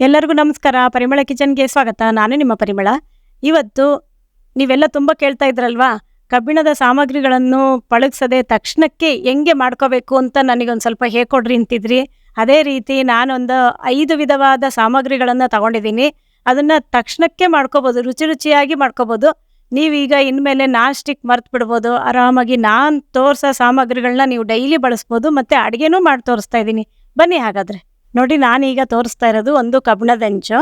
ಎಲ್ಲರಿಗೂ ನಮಸ್ಕಾರ. ಪರಿಮಳ ಕಿಚನ್ಗೆ ಸ್ವಾಗತ. ನಾನು ನಿಮ್ಮ ಪರಿಮಳ. ಇವತ್ತು ನೀವೆಲ್ಲ ತುಂಬ ಕೇಳ್ತಾ ಇದ್ರಲ್ವಾ? ಕಬ್ಬಿಣದ ಸಾಮಗ್ರಿಗಳನ್ನು ಪಳಗಿಸದೆ ತಕ್ಷಣಕ್ಕೆ ಹೆಂಗೆ ಮಾಡ್ಕೋಬೇಕು ಅಂತ ನನಗೊಂದು ಸ್ವಲ್ಪ ಹೇಳ್ಕೊಡ್ರಿ ಅಂತಿದ್ರಿ. ಅದೇ ರೀತಿ ನಾನೊಂದು ಐದು ವಿಧವಾದ ಸಾಮಗ್ರಿಗಳನ್ನು ತಗೊಂಡಿದ್ದೀನಿ. ಅದನ್ನು ತಕ್ಷಣಕ್ಕೆ ಮಾಡ್ಕೋಬೋದು. ರುಚಿ ರುಚಿಯಾಗಿ ಮಾಡ್ಕೋಬೋದು. ನೀವೀಗ ಇನ್ಮೇಲೆ ನಾನ್ ಸ್ಟಿಕ್ ಮರ್ತು ಬಿಡ್ಬೋದು ಆರಾಮಾಗಿ ನಾನು ತೋರಿಸೋ ಸಾಮಗ್ರಿಗಳನ್ನ ನೀವು ಡೈಲಿ ಬಳಸ್ಬೋದು. ಮತ್ತು ಅಡುಗೆನೂ ಮಾಡಿ ತೋರಿಸ್ತಾ ಇದ್ದೀನಿ. ಬನ್ನಿ ಹಾಗಾದರೆ. ನೋಡಿ, ನಾನೀಗ ತೋರಿಸ್ತಾ ಇರೋದು ಒಂದು ಕಬ್ಬಿಣದ ಹೆಂಚು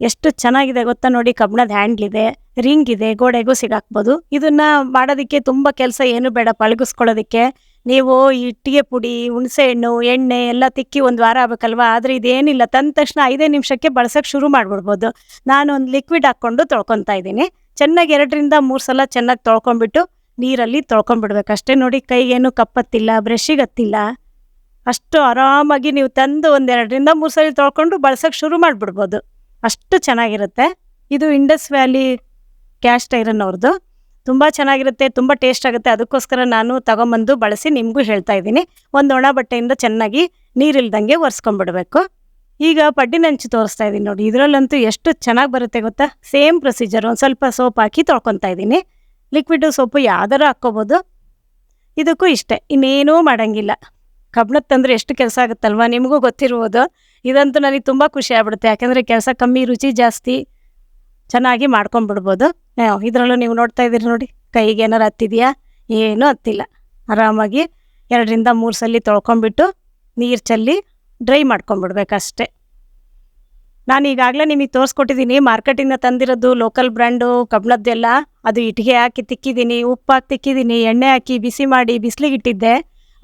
ಎಷ್ಟು ಚೆನ್ನಾಗಿದೆ ಗೊತ್ತಾ ನೋಡಿ ಕಬ್ಬಿಣದ ಹ್ಯಾಂಡ್ಲ್ ಇದೆ ರಿಂಗ್ ಇದೆ, ಗೋಡೆಗೂ ಸಿಗಾಕ್ಬೋದು. ಇದನ್ನ ಮಾಡೋದಕ್ಕೆ ತುಂಬ ಕೆಲಸ ಏನು ಬೇಡ, ಪಳಗಿಸ್ಕೊಳ್ಳೋದಕ್ಕೆ. ನೀವು ಇಟ್ಟಿಗೆ ಪುಡಿ, ಹುಣಸೆ ಹಣ್ಣು, ಎಣ್ಣೆ ಎಲ್ಲ ತಿಕ್ಕಿ ಒಂದು ವಾರ ಆಗ್ಬೇಕಲ್ವಾ? ಆದರೆ ಇದೇನಿಲ್ಲ, ತಂದ ತಕ್ಷಣ ಐದೇ ನಿಮಿಷಕ್ಕೆ ಬಳಸೋಕ್ಕೆ ಶುರು ಮಾಡಿಬಿಡ್ಬೋದು. ನಾನು ಒಂದು ಲಿಕ್ವಿಡ್ ಹಾಕ್ಕೊಂಡು ತೊಳ್ಕೊತಾ ಇದ್ದೀನಿ. ಚೆನ್ನಾಗಿ ಎರಡರಿಂದ ಮೂರು ಸಲ ಚೆನ್ನಾಗಿ ತೊಳ್ಕೊಂಬಿಟ್ಟು ನೀರಲ್ಲಿ ತೊಳ್ಕೊಂಬಿಡ್ಬೇಕು ಅಷ್ಟೇ ನೋಡಿ. ಕೈಗೇನು ಕಪ್ಪತ್ತಿಲ್ಲ ಬ್ರಷಿಗೆ ಹತ್ತಿಲ್ಲ. ಅಷ್ಟು ಆರಾಮಾಗಿ ನೀವು ತಂದು ಒಂದೆರಡರಿಂದ ಮೂರು ಸಲ ತೊಳ್ಕೊಂಡು ಬಳಸೋಕೆ ಶುರು ಮಾಡಿಬಿಡ್ಬೋದು. ಅಷ್ಟು ಚೆನ್ನಾಗಿರುತ್ತೆ. ಇದು ಇಂಡಸ್ ವ್ಯಾಲಿ ಕ್ಯಾಸ್ಟ್ ಐರನ್ ಅವ್ರದ್ದು ತುಂಬ ಚೆನ್ನಾಗಿರುತ್ತೆ, ತುಂಬ ಟೇಸ್ಟ್ ಆಗುತ್ತೆ. ಅದಕ್ಕೋಸ್ಕರ ನಾನು ತಗೊಂಬಂದು ಬಳಸಿ ನಿಮಗೂ ಹೇಳ್ತಾ ಇದ್ದೀನಿ. ಒಂದು ಒಣ ಬಟ್ಟೆಯಿಂದ ಚೆನ್ನಾಗಿ ನೀರಿಲ್ದಂಗೆ ಒರೆಸ್ಕೊಂಡ್ಬಿಡ್ಬೇಕು. ಈಗ ಪಡ್ಡಿನ ಹಂಚು ತೋರಿಸ್ತಾ ಇದ್ದೀನಿ ನೋಡಿ. ಇದರಲ್ಲಂತೂ ಎಷ್ಟು ಚೆನ್ನಾಗಿ ಬರುತ್ತೆ ಗೊತ್ತಾ? ಸೇಮ್ ಪ್ರೊಸೀಜರ್ ಒಂದು ಸ್ವಲ್ಪ ಸೋಪ್ ಹಾಕಿ ತೊಳ್ಕೊತಾ ಇದ್ದೀನಿ. ಲಿಕ್ವಿಡ್ ಸೋಪು ಯಾವ್ದಾರು ಹಾಕ್ಕೋಬೋದು. ಇದಕ್ಕೂ ಇಷ್ಟೇ, ಇನ್ನೇನೂ ಮಾಡಂಗಿಲ್ಲ. ಕಬ್ಬಣದ ತಂದ್ರೆ ಎಷ್ಟು ಕೆಲಸ ಆಗುತ್ತಲ್ವಾ? ನಿಮಗೂ ಗೊತ್ತಿರ್ಬೋದು. ಇದಂತೂ ನನಗೆ ತುಂಬ ಖುಷಿ ಆಗ್ಬಿಡುತ್ತೆ. ಯಾಕೆಂದರೆ ಕೆಲಸ ಕಮ್ಮಿ, ರುಚಿ ಜಾಸ್ತಿ ಚೆನ್ನಾಗಿ ಮಾಡ್ಕೊಂಡ್ಬಿಡ್ಬೋದು. ಇದರಲ್ಲೂ ನೀವು ನೋಡ್ತಾ ಇದ್ದೀರಿ ನೋಡಿ. ಕೈಗೆ ಏನಾರು ಹತ್ತಿದೆಯಾ? ಏನೂ ಹತ್ತಿಲ್ಲ. ಆರಾಮಾಗಿ ಎರಡರಿಂದ ಮೂರು ಸಲ ತೊಳ್ಕೊಂಬಿಟ್ಟು ನೀರು ಚೆಲ್ಲಿ ಡ್ರೈ ಮಾಡ್ಕೊಂಬಿಡ್ಬೇಕಷ್ಟೆ ನಾನು ಈಗಾಗಲೇ ನಿಮಗೆ ತೋರಿಸ್ಕೊಟ್ಟಿದ್ದೀನಿ ಮಾರ್ಕೆಟಿಂದ ತಂದಿರೋದು ಲೋಕಲ್ ಬ್ರ್ಯಾಂಡು ಕಬ್ಬಣದ್ದೆಲ್ಲ. ಅದು ಇಟ್ಟಿಗೆ ಹಾಕಿ ತಿಕ್ಕಿದ್ದೀನಿ ಉಪ್ಪು ಹಾಕಿ ತಿಕ್ಕಿದ್ದೀನಿ ಎಣ್ಣೆ ಹಾಕಿ ಬಿಸಿ ಮಾಡಿ ಬಿಸಿಲಿಗೆ ಇಟ್ಟಿದ್ದೆ.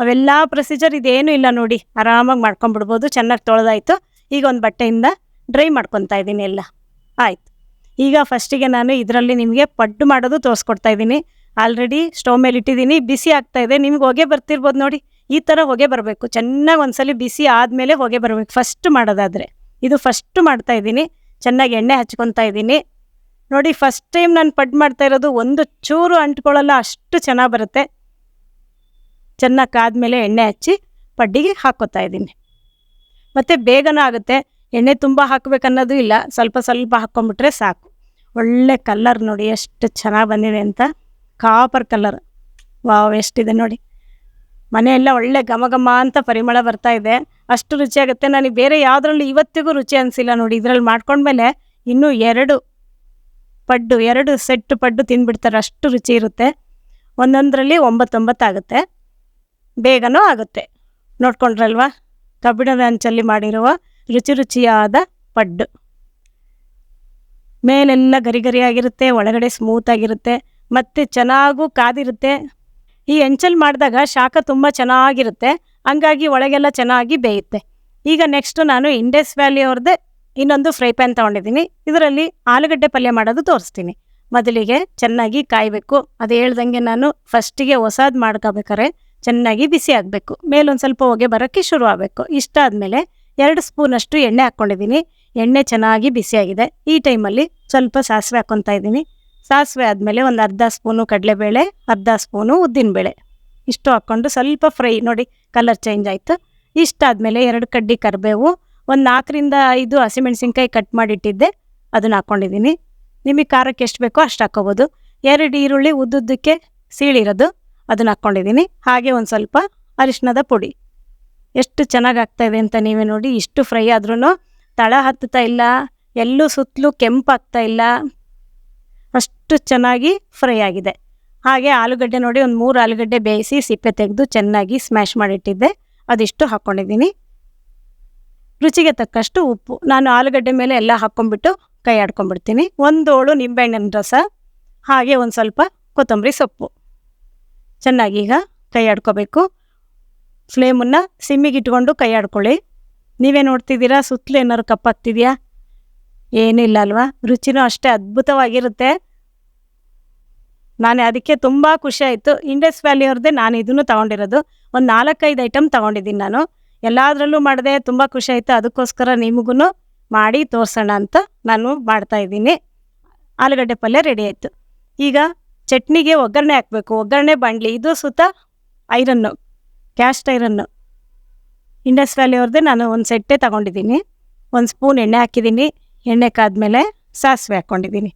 ಅವೆಲ್ಲ ಪ್ರೊಸೀಜರ್ ಇದೇನೂ ಇಲ್ಲ ನೋಡಿ. ಆರಾಮಾಗಿ ಮಾಡ್ಕೊಂಡ್ಬಿಡ್ಬೋದು ಚೆನ್ನಾಗಿ ತೊಳೆದಾಯ್ತು. ಈಗ ಒಂದು ಬಟ್ಟೆಯಿಂದ ಡ್ರೈ ಮಾಡ್ಕೊತಾ ಇದ್ದೀನಿ ಎಲ್ಲ. ಆಯ್ತು. ಈಗ ಫಸ್ಟಿಗೆ ನಾನು ಇದರಲ್ಲಿ ನಿಮಗೆ ಪಡ್ಡು ಮಾಡೋದು ತೋರಿಸ್ಕೊಡ್ತಾ ಇದ್ದೀನಿ. ಆಲ್ರೆಡಿ ಸ್ಟವ್ ಮೇಲೆ ಇಟ್ಟಿದ್ದೀನಿ. ಬಿಸಿ ಆಗ್ತಾ ಇದೆ. ನಿಮ್ಗೆ ಹೊಗೆ ಬರ್ತಿರ್ಬೋದು ನೋಡಿ. ಈ ಥರ ಹೊಗೆ ಬರಬೇಕು. ಚೆನ್ನಾಗಿ ಒಂದ್ಸಲಿ ಬಿಸಿ ಆದಮೇಲೆ ಹೊಗೆ ಬರಬೇಕು. ಫಸ್ಟ್ ಮಾಡೋದಾದರೆ. ಇದು ಫಸ್ಟ್ ಮಾಡ್ತಾ ಇದ್ದೀನಿ. ಚೆನ್ನಾಗಿ ಎಣ್ಣೆ ಹಚ್ಕೊತಾ ಇದ್ದೀನಿ. ನೋಡಿ ಫಸ್ಟ್ ಟೈಮ್ ನಾನು ಪಡ್ಡು ಮಾಡ್ತಾ ಇರೋದು ಒಂದು ಚೂರು ಅಂಟ್ಕೊಳ್ಳಲ್ಲ, ಅಷ್ಟು ಚೆನ್ನಾಗಿ ಬರುತ್ತೆ. ಚೆನ್ನಾಗಿ ಕಾದ್ಮೇಲೆ ಎಣ್ಣೆ ಹಚ್ಚಿ ಪಡ್ಡಿಗೆ ಹಾಕೋತಾ ಇದ್ದೀನಿ. ಮತ್ತು ಬೇಗನೂ ಆಗುತ್ತೆ. ಎಣ್ಣೆ ತುಂಬ ಹಾಕಬೇಕನ್ನೋದು ಇಲ್ಲ. ಸ್ವಲ್ಪ ಸ್ವಲ್ಪ ಹಾಕ್ಕೊಂಬಿಟ್ರೆ ಸಾಕು. ಒಳ್ಳೆ ಕಲ್ಲರ್ ನೋಡಿ, ಎಷ್ಟು ಚೆನ್ನಾಗಿ ಬಂದಿದೆ ಅಂತ. Copper colour. ವಾವ್, ಎಷ್ಟಿದೆ ನೋಡಿ. ಮನೆಯೆಲ್ಲ ಒಳ್ಳೆ ಘಮ ಘಮ ಅಂತ ಪರಿಮಳ ಬರ್ತಾ ಇದೆ. ಅಷ್ಟು ರುಚಿಯಾಗುತ್ತೆ ನನಗೆ ಬೇರೆ ಯಾವುದ್ರಲ್ಲಿ ಇವತ್ತಿಗೂ ರುಚಿ ಅನಿಸಿಲ್ಲ ನೋಡಿ. ಇದರಲ್ಲಿ ಮಾಡ್ಕೊಂಡ್ಮೇಲೆ ಇನ್ನೂ ಎರಡು ಪಡ್ಡು, ಎರಡು ಸೆಟ್ ಪಡ್ಡು ತಿಂದ್ಬಿಡ್ತಾರೆ ಅಷ್ಟು ರುಚಿ ಇರುತ್ತೆ. ಒಂದೊಂದರಲ್ಲಿ ಒಂಬತ್ತೊಂಬತ್ತು ಆಗುತ್ತೆ ಬೇಗನೂ ಆಗುತ್ತೆ. ನೋಡ್ಕೊಂಡ್ರಲ್ವಾ? ಕಬ್ಬಿಣದ ಅಂಚಲ್ಲಿ ಮಾಡಿರುವ ರುಚಿ ರುಚಿಯಾದ ಪಡ್ಡು. ಮೇಲೆಲ್ಲ ಗರಿ ಗರಿಯಾಗಿರುತ್ತೆ, ಒಳಗಡೆ ಸ್ಮೂತ್ ಆಗಿರುತ್ತೆ, ಮತ್ತು ಚೆನ್ನಾಗೂ ಕಾದಿರುತ್ತೆ. ಈ ಎಂಚಲ್ ಮಾಡಿದಾಗ ಶಾಖ ತುಂಬ ಚೆನ್ನಾಗಿರುತ್ತೆ, ಹಂಗಾಗಿ ಒಳಗೆಲ್ಲ ಚೆನ್ನಾಗಿ ಬೇಯುತ್ತೆ. ಈಗ ನೆಕ್ಸ್ಟು ನಾನು ಇಂಡಸ್ ವ್ಯಾಲಿ ಅವ್ರದ್ದೇ ಇನ್ನೊಂದು ಫ್ರೈ ಪ್ಯಾನ್ ತೊಗೊಂಡಿದ್ದೀನಿ. ಇದರಲ್ಲಿ ಆಲೂಗಡ್ಡೆ ಪಲ್ಯ ಮಾಡೋದು ತೋರಿಸ್ತೀನಿ. ಮೊದಲಿಗೆ ಚೆನ್ನಾಗಿ ಕಾಯಬೇಕು. ಅದು ಹೇಳ್ದಂಗೆ ನಾನು ಫಸ್ಟಿಗೆ ಹೊಸದು ಮಾಡ್ಕೋಬೇಕಾರೆ ಚೆನ್ನಾಗಿ ಬಿಸಿ ಆಗಬೇಕು. ಮೇಲೊಂದು ಸ್ವಲ್ಪ ಹೊಗೆ ಬರೋಕ್ಕೆ ಶುರು ಆಗಬೇಕು. ಇಷ್ಟ ಆದಮೇಲೆ ಎರಡು ಸ್ಪೂನಷ್ಟು ಎಣ್ಣೆ ಹಾಕ್ಕೊಂಡಿದ್ದೀನಿ. ಎಣ್ಣೆ ಚೆನ್ನಾಗಿ ಬಿಸಿಯಾಗಿದೆ. ಈ ಟೈಮಲ್ಲಿ ಸ್ವಲ್ಪ ಸಾಸಿವೆ ಹಾಕ್ಕೊತಾ ಇದ್ದೀನಿ. ಸಾಸಿವೆ ಆದಮೇಲೆ ಒಂದು ಅರ್ಧ ಸ್ಪೂನು ಕಡಲೆಬೇಳೆ, ಅರ್ಧ ಸ್ಪೂನು ಉದ್ದಿನಬೇಳೆ. ಇಷ್ಟು ಹಾಕ್ಕೊಂಡು ಸ್ವಲ್ಪ ಫ್ರೈ ನೋಡಿ ಕಲರ್ ಚೇಂಜ್ ಆಯಿತು. ಇಷ್ಟಾದಮೇಲೆ ಎರಡು ಕಡ್ಡಿ ಕರಿಬೇವು, ಒಂದು ನಾಲ್ಕರಿಂದ ಐದು ಹಸಿಮೆಣ್ಸಿನ್ಕಾಯಿ ಕಟ್ ಮಾಡಿಟ್ಟಿದ್ದೆ, ಅದನ್ನು ಹಾಕ್ಕೊಂಡಿದ್ದೀನಿ. ನಿಮಗೆ ಖಾರಕ್ಕೆ ಎಷ್ಟು ಬೇಕೋ ಅಷ್ಟು ಹಾಕ್ಕೋಬೋದು. ಎರಡು ಈರುಳ್ಳಿ ಉದ್ದುದ್ದಕ್ಕೆ ಸೀಳಿರೋದು. ಅದನ್ನು ಹಾಕ್ಕೊಂಡಿದ್ದೀನಿ ಹಾಗೆ ಒಂದು ಸ್ವಲ್ಪ ಅರಿಶಿಣದ ಪುಡಿ. ಎಷ್ಟು ಚೆನ್ನಾಗಿ ಆಗ್ತಾಯಿದೆ ಅಂತ ನೀವೇ ನೋಡಿ, ಇಷ್ಟು ಫ್ರೈ ಆದ್ರೂ ತಳ ಹತ್ತುತ್ತಾ ಇಲ್ಲ, ಎಲ್ಲೂ ಸುತ್ತಲೂ ಕೆಂಪಾಗ್ತಾ ಇಲ್ಲ, ಅಷ್ಟು ಚೆನ್ನಾಗಿ ಫ್ರೈ ಆಗಿದೆ. ಹಾಗೆ ಆಲೂಗಡ್ಡೆ ನೋಡಿ, ಒಂದು ಮೂರು ಆಲೂಗಡ್ಡೆ ಬೇಯಿಸಿ ಸಿಪ್ಪೆ ತೆಗೆದು ಚೆನ್ನಾಗಿ ಸ್ಮ್ಯಾಶ್ ಮಾಡಿಟ್ಟಿದ್ದೆ. ಅದಿಷ್ಟು ಹಾಕ್ಕೊಂಡಿದ್ದೀನಿ ರುಚಿಗೆ ತಕ್ಕಷ್ಟು ಉಪ್ಪು. ನಾನು ಆಲೂಗಡ್ಡೆ ಮೇಲೆ ಎಲ್ಲ ಹಾಕ್ಕೊಂಡ್ಬಿಟ್ಟು ಕೈ ಆಡ್ಕೊಂಡ್ಬಿಡ್ತೀನಿ. ಒಂದು ಹೋಳು ನಿಂಬೆಹಣ್ಣಿನ ರಸ, ಹಾಗೆ ಒಂದು ಸ್ವಲ್ಪ ಕೊತ್ತಂಬರಿ ಸೊಪ್ಪು. ಚೆನ್ನಾಗಿ ಈಗ ಕೈ ಆಡ್ಕೋಬೇಕು ಫ್ಲೇಮನ್ನು ಸಿಮ್ಮಿಗೆ ಇಟ್ಕೊಂಡು ಕೈ ಆಡ್ಕೊಳ್ಳಿ ನೀವೇ ನೋಡ್ತಿದ್ದೀರಾ, ಸುತ್ತಲೂ ಏನಾದ್ರು ಕಪ್ಪಾಗ್ತಿದೆಯಾ ಏನಿಲ್ಲ ಅಲ್ವಾ? ರುಚಿನೂ ಅಷ್ಟೇ ಅದ್ಭುತವಾಗಿರುತ್ತೆ. ನಾನೇ ಅದಕ್ಕೆ ತುಂಬ ಖುಷಿ ಆಯಿತು ಇಂಡಸ್ ವ್ಯಾಲಿ ಅವ್ರದ್ದೇ ನಾನು ಇದನ್ನು ತೊಗೊಂಡಿರೋದು. ಒಂದು ನಾಲ್ಕೈದು ಐಟಮ್ ತೊಗೊಂಡಿದ್ದೀನಿ ನಾನು. ಎಲ್ಲದರಲ್ಲೂ ಮಾಡಿದೆ, ತುಂಬ ಖುಷಿ ಆಯಿತು ಅದಕ್ಕೋಸ್ಕರ ನಿಮಗೂ ಮಾಡಿ ತೋರಿಸೋಣ ಅಂತ ನಾನು ಮಾಡ್ತಾ ಇದ್ದೀನಿ. ಆಲೂಗಡ್ಡೆ ಪಲ್ಯ ರೆಡಿ ಆಯಿತು. ಈಗ ಚಟ್ನಿಗೆ ಒಗ್ಗರಣೆ ಹಾಕಬೇಕು. ಒಗ್ಗರಣೆ ಬಾಣಲಿ ಇದು ಸುತ್ತ iron cast iron Indus Valley ಅವ್ರದ್ದೇ ನಾನು ಒಂದು ಸೆಟ್ಟೇ ತಗೊಂಡಿದ್ದೀನಿ. ಒಂದು ಸ್ಪೂನ್ ಎಣ್ಣೆ ಹಾಕಿದ್ದೀನಿ. ಎಣ್ಣೆ ಕಾದ್ಮೇಲೆ ಸಾಸಿವೆ ಹಾಕ್ಕೊಂಡಿದ್ದೀನಿ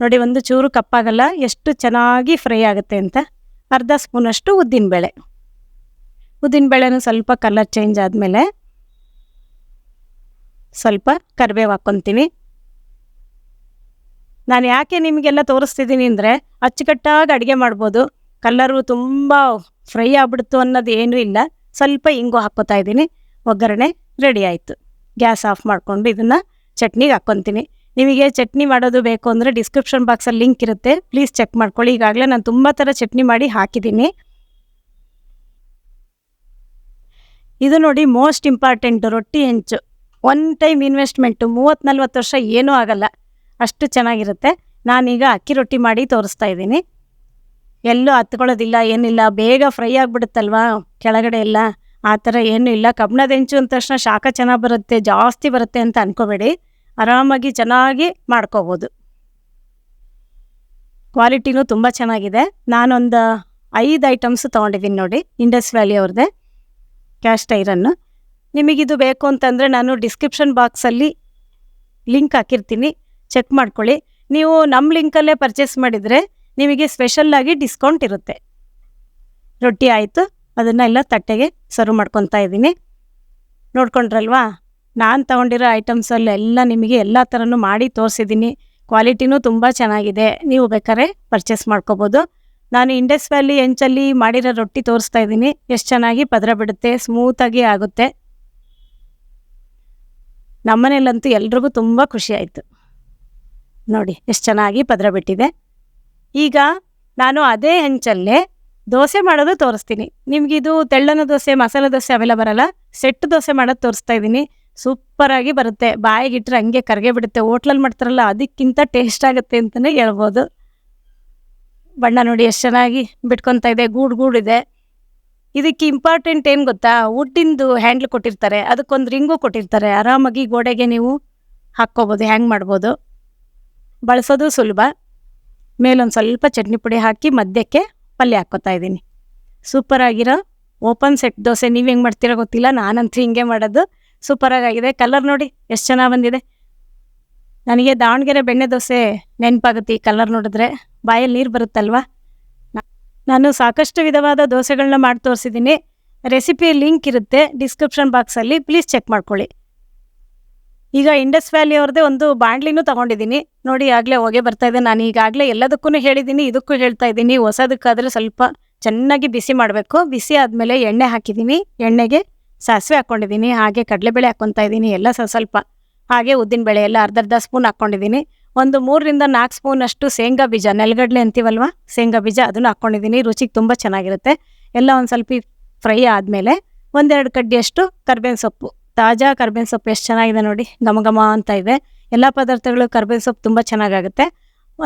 ನೋಡಿ, ಒಂದು ಚೂರು ಕಪ್ಪಾಗಲ್ಲ, ಎಷ್ಟು ಚೆನ್ನಾಗಿ ಫ್ರೈ ಆಗುತ್ತೆ ಅಂತ. ಅರ್ಧ ಸ್ಪೂನಷ್ಟು ಉದ್ದಿನಬೇಳೆ ಉದ್ದಿನಬೇಳೆನೂ ಸ್ವಲ್ಪ ಕಲರ್ ಚೇಂಜ್ ಆದಮೇಲೆ ಸ್ವಲ್ಪ ಕರಿಬೇವು ಹಾಕ್ಕೊತೀನಿ. ನಾನು ಯಾಕೆ ನಿಮಗೆಲ್ಲ ತೋರಿಸ್ತಿದ್ದೀನಿ ಅಂದರೆ ಅಚ್ಚುಕಟ್ಟಾಗಿ ಅಡುಗೆ ಮಾಡ್ಬೋದು. ಕಲ್ಲರು ತುಂಬ ಫ್ರೈ ಆಗ್ಬಿಡ್ತು ಅನ್ನೋದು ಏನೂ ಇಲ್ಲ. ಸ್ವಲ್ಪ ಇಂಗು ಹಾಕ್ಕೋತಾ ಇದ್ದೀನಿ. ಒಗ್ಗರಣೆ ರೆಡಿ ಆಯಿತು. ಗ್ಯಾಸ್ ಆಫ್ ಮಾಡಿಕೊಂಡು ಇದನ್ನು ಚಟ್ನಿಗೆ ಹಾಕ್ಕೊತೀನಿ. ನಿಮಗೆ ಚಟ್ನಿ ಮಾಡೋದು ಬೇಕು ಅಂದರೆ ಡಿಸ್ಕ್ರಿಪ್ಷನ್ ಬಾಕ್ಸಲ್ಲಿ ಲಿಂಕ್ ಇರುತ್ತೆ. ಪ್ಲೀಸ್ ಚೆಕ್ ಮಾಡ್ಕೊಳ್ಳಿ. ಈಗಾಗಲೇ ನಾನು ತುಂಬ ಥರ ಚಟ್ನಿ ಮಾಡಿ ಹಾಕಿದ್ದೀನಿ. ಇದು ನೋಡಿ ಮೋಸ್ಟ್ ಇಂಪಾರ್ಟೆಂಟ್ ರೊಟ್ಟಿ ಹೆಂಚು. ಒನ್ ಟೈಮ್ ಇನ್ವೆಸ್ಟ್ಮೆಂಟು ಮೂವತ್ತು ನಲ್ವತ್ತು ವರ್ಷ ಏನೂ ಆಗಲ್ಲ. ಅಷ್ಟು ಚೆನ್ನಾಗಿರುತ್ತೆ. ನಾನೀಗ ಅಕ್ಕಿ ರೊಟ್ಟಿ ಮಾಡಿ ತೋರಿಸ್ತಾ ಇದ್ದೀನಿ. ಎಲ್ಲೂ ಹತ್ಕೊಳ್ಳೋದಿಲ್ಲ, ಏನಿಲ್ಲ. ಬೇಗ ಫ್ರೈ ಆಗಿಬಿಡುತ್ತಲ್ವಾ ಕೆಳಗಡೆ ಎಲ್ಲ? ಆ ಥರ ಏನೂ ಇಲ್ಲ. ಕಬ್ಬಣದ ಹೆಂಚು ಅಂದ ತಕ್ಷಣ ಶಾಖ ಚೆನ್ನಾಗಿ ಬರುತ್ತೆ, ಜಾಸ್ತಿ ಬರುತ್ತೆ ಅಂತ ಅನ್ಕೋಬೇಡಿ. ಆರಾಮಾಗಿ ಚೆನ್ನಾಗಿ ಮಾಡ್ಕೋಬೋದು. ಕ್ವಾಲಿಟಿನೂ ತುಂಬ ಚೆನ್ನಾಗಿದೆ. ನಾನೊಂದು ಐದು ಐಟಮ್ಸ್ ತೊಗೊಂಡಿದ್ದೀನಿ ನೋಡಿ, ಇಂಡಸ್ ವ್ಯಾಲಿ ಅವ್ರದ್ದೇ ಕ್ಯಾಸ್ಟ್ ಐರನ್ನು ನಿಮಗಿದು ಬೇಕು ಅಂತಂದರೆ ನಾನು ಡಿಸ್ಕ್ರಿಪ್ಷನ್ ಬಾಕ್ಸಲ್ಲಿ ಲಿಂಕ್ ಹಾಕಿರ್ತೀನಿ. ಚೆಕ್ ಮಾಡ್ಕೊಳ್ಳಿ. ನೀವು ನಮ್ಮ ಲಿಂಕಲ್ಲೇ ಪರ್ಚೇಸ್ ಮಾಡಿದರೆ ನಿಮಗೆ ಸ್ಪೆಷಲ್ಲಾಗಿ ಡಿಸ್ಕೌಂಟ್ ಇರುತ್ತೆ. ರೊಟ್ಟಿ ಆಯಿತು ಅದನ್ನೆಲ್ಲ ತಟ್ಟೆಗೆ ಸರ್ವ್ ಮಾಡ್ಕೊತಾ ಇದ್ದೀನಿ. ನೋಡ್ಕೊಂಡ್ರಲ್ವಾ? ನಾನು ತೊಗೊಂಡಿರೋ ಐಟಮ್ಸಲ್ಲೆಲ್ಲ ನಿಮಗೆ ಎಲ್ಲ ಥರನೂ ಮಾಡಿ ತೋರಿಸಿದ್ದೀನಿ. ಕ್ವಾಲಿಟಿನೂ ತುಂಬ ಚೆನ್ನಾಗಿದೆ. ನೀವು ಬೇಕಾದ್ರೆ ಪರ್ಚೇಸ್ ಮಾಡ್ಕೋಬೋದು. ನಾನು ಇಂಡಸ್ ವ್ಯಾಲಿ ಎಂಚಲ್ಲಿ ಮಾಡಿರೋ ರೊಟ್ಟಿ ತೋರಿಸ್ತಾ ಇದ್ದೀನಿ. ಎಷ್ಟು ಚೆನ್ನಾಗಿ ಪದರ ಬಿಡುತ್ತೆ ಸ್ಮೂತಾಗಿ ಆಗುತ್ತೆ. ನಮ್ಮನೇಲಂತೂ ಎಲ್ರಿಗೂ ತುಂಬ ಖುಷಿ ನೋಡಿ, ಎಷ್ಟು ಚೆನ್ನಾಗಿ ಪದರ ಬಿಟ್ಟಿದೆ. ಈಗ ನಾನು ಅದೇ ಹೆಂಚಲ್ಲೇ ದೋಸೆ ಮಾಡೋದು ತೋರಿಸ್ತೀನಿ. ನಿಮಗಿದು ತೆಳ್ಳನ ದೋಸೆ, ಮಸಾಲೆ ದೋಸೆ ಅವೆಲ್ಲ ಬರಲ್ಲ ಸೆಟ್ ದೋಸೆ ಮಾಡೋದು ತೋರಿಸ್ತಾ ಇದ್ದೀನಿ. ಸೂಪರಾಗಿ ಬರುತ್ತೆ. ಬಾಯಿಗಿಟ್ರೆ ಹಂಗೆ ಕರಗೆ ಬಿಡುತ್ತೆ. ಹೋಟ್ಲಲ್ಲಿ ಮಾಡ್ತಾರಲ್ಲ, ಅದಕ್ಕಿಂತ ಟೇಸ್ಟ್ ಆಗುತ್ತೆ ಅಂತಲೇ ಹೇಳ್ಬೋದು. ಬಣ್ಣ ನೋಡಿ, ಎಷ್ಟು ಚೆನ್ನಾಗಿ ಬಿಟ್ಕೊತಾ ಇದೆ. ಗೂಡು ಗೂಡಿದೆ ಇದಕ್ಕೆ ಇಂಪಾರ್ಟೆಂಟ್ ಏನು ಗೊತ್ತಾ? ವುಡ್ಡಿಂದು ಹ್ಯಾಂಡ್ಲ್ ಕೊಟ್ಟಿರ್ತಾರೆ. ಅದಕ್ಕೊಂದು ರಿಂಗು ಕೊಟ್ಟಿರ್ತಾರೆ. ಆರಾಮಾಗಿ ಗೋಡೆಗೆ ನೀವು ಹಾಕ್ಕೋಬೋದು ಹ್ಯಾಂಗ್ ಮಾಡ್ಬೋದು. ಬಳಸೋದು ಸುಲಭ. ಮೇಲೊಂದು ಸ್ವಲ್ಪ ಚಟ್ನಿ ಪುಡಿ ಹಾಕಿ ಮಧ್ಯಕ್ಕೆ ಪಲ್ಯ ಹಾಕ್ಕೋತಾ ಇದ್ದೀನಿ. ಸೂಪರಾಗಿರೋ ಓಪನ್ ಸೆಟ್ ದೋಸೆ ನೀವು ಹೆಂಗೆ ಮಾಡ್ತೀರೋ ಗೊತ್ತಿಲ್ಲ, ನಾನಂತೂ ಹಿಂಗೆ ಮಾಡೋದು. ಸೂಪರಾಗಿದೆ ಕಲರ್ ನೋಡಿ, ಎಷ್ಟು ಚೆನ್ನಾಗಿ ಬಂದಿದೆ. ನನಗೆ ದಾವಣಗೆರೆ ಬೆಣ್ಣೆ ದೋಸೆ ನೆನಪಾಗುತ್ತೆ ಈ ಕಲರ್ ನೋಡಿದ್ರೆ. ಬಾಯಲ್ಲಿ ನೀರು ಬರುತ್ತಲ್ವಾ? ನಾನು ಸಾಕಷ್ಟು ವಿಧವಾದ ದೋಸೆಗಳನ್ನ ಮಾಡಿ ತೋರಿಸಿದ್ದೀನಿ ರೆಸಿಪಿ ಲಿಂಕ್ ಇರುತ್ತೆ ಡಿಸ್ಕ್ರಿಪ್ಷನ್ ಬಾಕ್ಸಲ್ಲಿ ಪ್ಲೀಸ್ ಚೆಕ್ ಮಾಡ್ಕೊಳ್ಳಿ. ಈಗ ಇಂಡಸ್ ವ್ಯಾಲಿ ಅವ್ರದ್ದೇ ಒಂದು ಬಾಂಡ್ಲಿನೂ ತಗೊಂಡಿದ್ದೀನಿ. ನೋಡಿ ಆಗಲೇ ಹೊಗೆ ಬರ್ತಾ ಇದೆ. ನಾನು ಈಗಾಗಲೇ ಎಲ್ಲದಕ್ಕೂ ಹೇಳಿದ್ದೀನಿ. ಇದಕ್ಕೂ ಹೇಳ್ತಾ ಇದ್ದೀನಿ. ಹೊಸದಕ್ಕಾದರೆ ಸ್ವಲ್ಪ ಚೆನ್ನಾಗಿ ಬಿಸಿ ಮಾಡಬೇಕು. ಬಿಸಿ ಆದಮೇಲೆ ಎಣ್ಣೆ ಹಾಕಿದ್ದೀನಿ. ಎಣ್ಣೆಗೆ ಸಾಸಿವೆ ಹಾಕ್ಕೊಂಡಿದ್ದೀನಿ. ಹಾಗೆ ಕಡಲೆಬೇಳೆ ಹಾಕ್ಕೊತಾ ಇದ್ದೀನಿ. ಎಲ್ಲ ಸ್ವಲ್ಪ ಹಾಗೆ ಉದ್ದಿನಬೇಳೆ ಎಲ್ಲ ಅರ್ಧ ಅರ್ಧ ಸ್ಪೂನ್ ಹಾಕ್ಕೊಂಡಿದ್ದೀನಿ. ಒಂದು ಮೂರರಿಂದ ನಾಲ್ಕು ಸ್ಪೂನ್ ಅಷ್ಟು ಶೇಂಗಾ ಬೀಜ, ನೆಲಗಡಲೆ ಅಂತೀವಲ್ವ? ಶೇಂಗಾ ಬೀಜ ಅದನ್ನು ಹಾಕ್ಕೊಂಡಿದ್ದೀನಿ. ರುಚಿಗೆ ತುಂಬ ಚೆನ್ನಾಗಿರುತ್ತೆ. ಎಲ್ಲ ಒಂದು ಸ್ವಲ್ಪ ಫ್ರೈ ಆದಮೇಲೆ ಒಂದೆರಡು ಕಡ್ಡಿಯಷ್ಟು ಕರ್ಬೇವಿನ ಸೊಪ್ಪು. ತಾಜಾ ಕರ್ಬೇವಿನ ಸೊಪ್ಪು ಎಷ್ಟು ಚೆನ್ನಾಗಿದೆ ನೋಡಿ, ಘಮ ಘಮ ಅಂತ ಇದೆ. ಎಲ್ಲ ಪದಾರ್ಥಗಳು ಕರ್ಬೇವಿನ ಸೊಪ್ಪು ತುಂಬ ಚೆನ್ನಾಗಾಗುತ್ತೆ.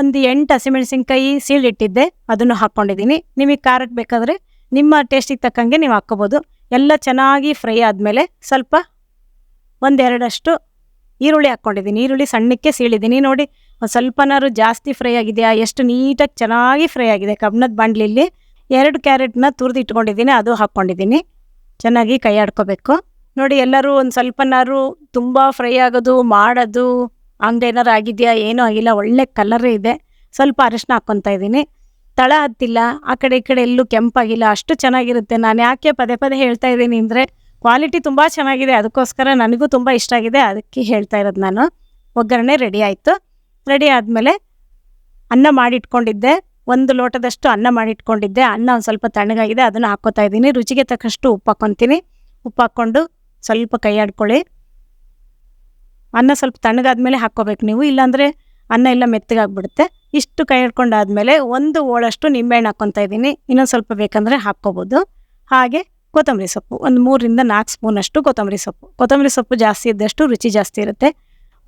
ಒಂದು ಎಂಟು ಹಸಿಮೆಣಸಿನ್ಕಾಯಿ ಸೀಳಿಟ್ಟಿದ್ದೆ ಅದನ್ನು ಹಾಕ್ಕೊಂಡಿದ್ದೀನಿ ನಿಮಗೆ ಖಾರಕ್ಕೆ ಬೇಕಾದರೆ ನಿಮ್ಮ ಟೇಸ್ಟಿಗೆ ತಕ್ಕಂಗೆ ನೀವು ಹಾಕ್ಕೋಬೋದು. ಎಲ್ಲ ಚೆನ್ನಾಗಿ ಫ್ರೈ ಆದಮೇಲೆ ಸ್ವಲ್ಪ ಒಂದೆರಡಷ್ಟು ಈರುಳ್ಳಿ ಹಾಕ್ಕೊಂಡಿದ್ದೀನಿ ಈರುಳ್ಳಿ ಸಣ್ಣಕ್ಕೆ ಸೀಳಿದ್ದೀನಿ ನೋಡಿ, ಒಂದು ಸ್ವಲ್ಪನಾದ್ರು ಜಾಸ್ತಿ ಫ್ರೈ ಆಗಿದೆಯಾ, ಎಷ್ಟು ನೀಟಾಗಿ ಚೆನ್ನಾಗಿ ಫ್ರೈ ಆಗಿದೆ. ಕಬ್ಬಣದ ಬಾಂಡ್ಲಿಲಿ ಎರಡು ಕ್ಯಾರೆಟ್ನ ತುರಿದು ಇಟ್ಕೊಂಡಿದ್ದೀನಿ, ಅದು ಹಾಕ್ಕೊಂಡಿದ್ದೀನಿ. ಚೆನ್ನಾಗಿ ಕೈ ಆಡ್ಕೋಬೇಕು ನೋಡಿ, ಎಲ್ಲರೂ ಒಂದು ಸ್ವಲ್ಪನಾರು ತುಂಬ ಫ್ರೈ ಆಗೋದು, ಮಾಡೋದು ಏನಾರು ಆಗಿದೆಯಾ, ಏನೂ ಆಗಿಲ್ಲ, ಒಳ್ಳೆ ಕಲರೇ ಇದೆ. ಸ್ವಲ್ಪ ಅರಿಶಿನ ಹಾಕ್ಕೊತಾ ಇದ್ದೀನಿ. ತಳ ಹತ್ತಿಲ್ಲ, ಆ ಕಡೆ ಈ ಕಡೆ ಎಲ್ಲೂ ಕೆಂಪಾಗಿಲ್ಲ, ಅಷ್ಟು ಚೆನ್ನಾಗಿರುತ್ತೆ. ನಾನು ಯಾಕೆ ಪದೇ ಪದೇ ಹೇಳ್ತಾ ಇದ್ದೀನಿ ಅಂದರೆ ಕ್ವಾಲಿಟಿ ತುಂಬ ಚೆನ್ನಾಗಿದೆ, ಅದಕ್ಕೋಸ್ಕರ ನನಗೂ ತುಂಬ ಇಷ್ಟ ಆಗಿದೆ, ಅದಕ್ಕೆ ಹೇಳ್ತಾ ಇರೋದು ನಾನು. ಒಗ್ಗರಣೆ ರೆಡಿ ಆಯಿತು. ರೆಡಿ ಆದಮೇಲೆ ಅನ್ನ ಮಾಡಿಟ್ಕೊಂಡಿದ್ದೆ. ಒಂದು ಲೋಟದಷ್ಟು ಅನ್ನ ಮಾಡಿಟ್ಕೊಂಡಿದ್ದೆ. ಅನ್ನ ಒಂದು ಸ್ವಲ್ಪ ತಣ್ಣಗಾಗಿದೆ, ಅದನ್ನು ಹಾಕ್ಕೋತಾ ಇದ್ದೀನಿ. ರುಚಿಗೆ ತಕ್ಕಷ್ಟು ಉಪ್ಪು ಹಾಕ್ಕೊತೀನಿ ಉಪ್ಪು ಹಾಕ್ಕೊಂಡು ಸ್ವಲ್ಪ ಕೈ ಆಡ್ಕೊಳ್ಳಿ. ಅನ್ನ ಸ್ವಲ್ಪ ತಣ್ಣಗಾದ್ಮೇಲೆ ಹಾಕ್ಕೋಬೇಕು ನೀವು, ಇಲ್ಲಾಂದರೆ ಅನ್ನ ಎಲ್ಲ ಮೆತ್ತಗಾಗ್ಬಿಡುತ್ತೆ. ಇಷ್ಟು ಕೈ ಹಿಡ್ಕೊಂಡಾದ್ಮೇಲೆ ಒಂದು ಓಳಷ್ಟು ನಿಂಬೆಹಣ್ಣು ಹಾಕ್ಕೊತಾ ಇದ್ದೀನಿ. ಇನ್ನೊಂದು ಸ್ವಲ್ಪ ಬೇಕಂದರೆ ಹಾಕ್ಕೋಬೋದು. ಹಾಗೆ ಕೊತ್ತಂಬರಿ ಸೊಪ್ಪು, ಒಂದು ಮೂರರಿಂದ ನಾಲ್ಕು ಸ್ಪೂನಷ್ಟು ಕೊತ್ತಂಬರಿ ಸೊಪ್ಪು. ಕೊತ್ತಂಬರಿ ಸೊಪ್ಪು ಜಾಸ್ತಿ ಇದ್ದಷ್ಟು ರುಚಿ ಜಾಸ್ತಿ ಇರುತ್ತೆ.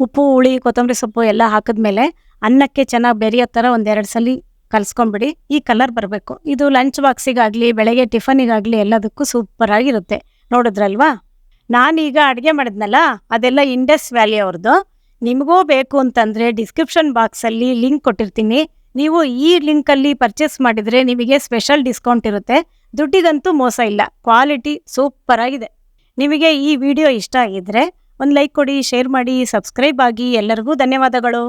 ಉಪ್ಪು, ಹುಳಿ, ಕೊತ್ತಂಬರಿ ಸೊಪ್ಪು ಎಲ್ಲ ಹಾಕಿದ್ಮೇಲೆ ಅನ್ನಕ್ಕೆ ಚೆನ್ನಾಗಿ ಬೆರೆಯೋ ಥರ ಒಂದೆರಡು ಸಲ ಕಲಿಸ್ಕೊಂಬಿಡಿ. ಈ ಕಲರ್ ಬರಬೇಕು. ಇದು ಲಂಚ್ ಬಾಕ್ಸಿಗಾಗಲಿ, ಬೆಳಗ್ಗೆ ಟಿಫನಿಗಾಗಲಿ ಎಲ್ಲದಕ್ಕೂ ಸೂಪರಾಗಿರುತ್ತೆ. ನೋಡಿದ್ರಲ್ವಾ? ನಾನೀಗ ಅಡುಗೆ ಮಾಡಿದ್ನಲ್ಲ, ಅದೆಲ್ಲ ಇಂಡಸ್ ವ್ಯಾಲಿ ಅವ್ರದ್ದು ನಿಮಗೂ ಬೇಕು ಅಂತಂದರೆ ಡಿಸ್ಕ್ರಿಪ್ಷನ್ ಬಾಕ್ಸಲ್ಲಿ ಲಿಂಕ್ ಕೊಟ್ಟಿರ್ತೀನಿ. ನೀವು ಈ ಲಿಂಕಲ್ಲಿ ಪರ್ಚೇಸ್ ಮಾಡಿದರೆ ನಿಮಗೆ ಸ್ಪೆಷಲ್ ಡಿಸ್ಕೌಂಟ್ ಇರುತ್ತೆ. ದುಡ್ಡಿಗಂತೂ ಮೋಸ ಇಲ್ಲ. ಕ್ವಾಲಿಟಿ ಸೂಪರ್ ಆಗಿದೆ. ನಿಮಗೆ ಈ ವಿಡಿಯೋ ಇಷ್ಟ ಆಗಿದ್ರೆ ಒಂದು ಲೈಕ್ ಕೊಡಿ ಶೇರ್ ಮಾಡಿ ಸಬ್ಸ್ಕ್ರೈಬ್ ಆಗಿ ಎಲ್ಲರಿಗೂ ಧನ್ಯವಾದಗಳು.